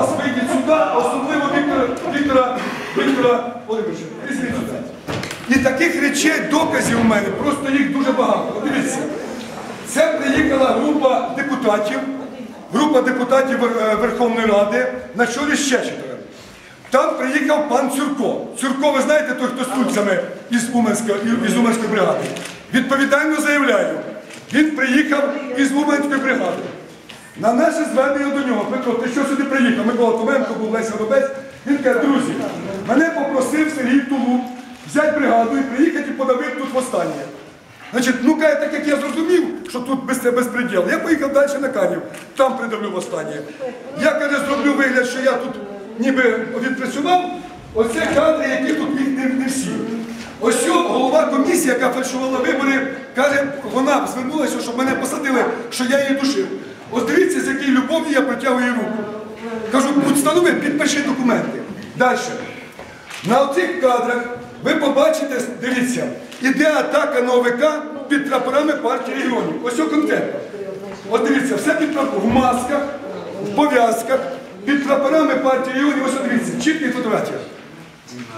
вас вийдіть сюди, особливо Віктора, Віктора, Віктора Володимировича. І таких речей, доказів у мене, просто їх дуже багато. Дивіться, це приїхала група депутатів, група депутатів е, Верховної Ради на чолі з Чечетовим. Там приїхав пан Цюрко. Цюрко, ви знаєте, той, хто з тульцями із Уманська, із бригади. Відповідально заявляю, він приїхав із Уманської бригади. На наше звернення до нього, Петро, ти що сюди приїхав? Микола Томенко був Леся Робець. Він каже, друзі, мене попросив Сергій Тулуб взяти бригаду і приїхати і подавити тут востаннє. Значить, ну каже, так як я зрозумів, що тут без безпреділ, я поїхав далі на Канів, там придавлю востаннє. Я каже, зроблю вигляд, що я тут ніби відпрацював. Оце кадри, які тут не, не всі. Ось що голова комісії, яка фальшувала вибори, каже, вона звернулася, щоб мене посадили, що я її душив. Ось дивіться, з якою любов'ю я протягую руку. Кажу, будь встанови, підпиши документи. Далі. На цих кадрах ви побачите, дивіться, іде атака на ОВК під прапорами партії регіонів. Ось конкретно. От дивіться, все під прапорами, в масках, в пов'язках, під прапорами партії регіонів. Ось дивіться, чіткі фотографії.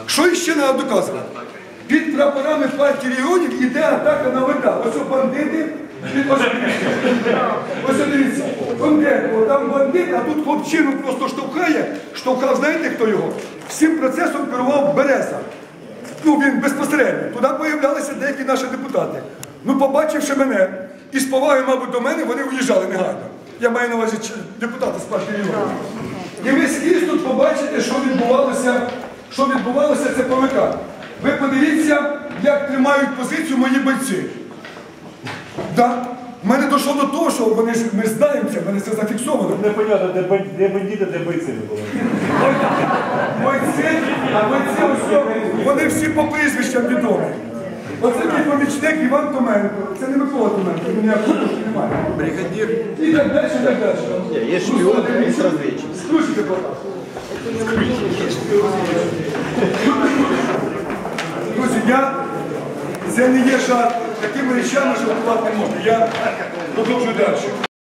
Що іще треба доказувати? Під прапорами партії регіонів іде атака на ОВК. Ось бандити. Ось. Ось. Конкретно, там бандит, а тут хлопчину просто штовхає. Штовхав, знаєте хто його? Всім процесом керував Береза. Ну, він безпосередньо. Туди появлялися деякі наші депутати. Ну, побачивши мене, і з повагою, мабуть, до мене, вони уїжджали негайно. Я маю на увазі депутати з партії. І ви скрізь тут побачите, що відбувалося, що відбувалося це ПВК. Ви подивіться, як тримають позицію мої бойці. Да. У мене дійшло до того, що вони ж ми знаємо це, в мене це зафіксовано. Непонятно, де, де бандити, де бойці не було. Бойці, а бойці ось, вони всі по прізвищам відомі. Оце мій помічник Іван Томенко. Це не Микола Томенко, він ніякого відношення не має. Бригадир. І так далі, і так далі. Є шпіон, він розвідчик. Скручуйте, будь ласка. Друзі, я це не є жарт. Такими речами жартувати не можна. Я продовжую далі.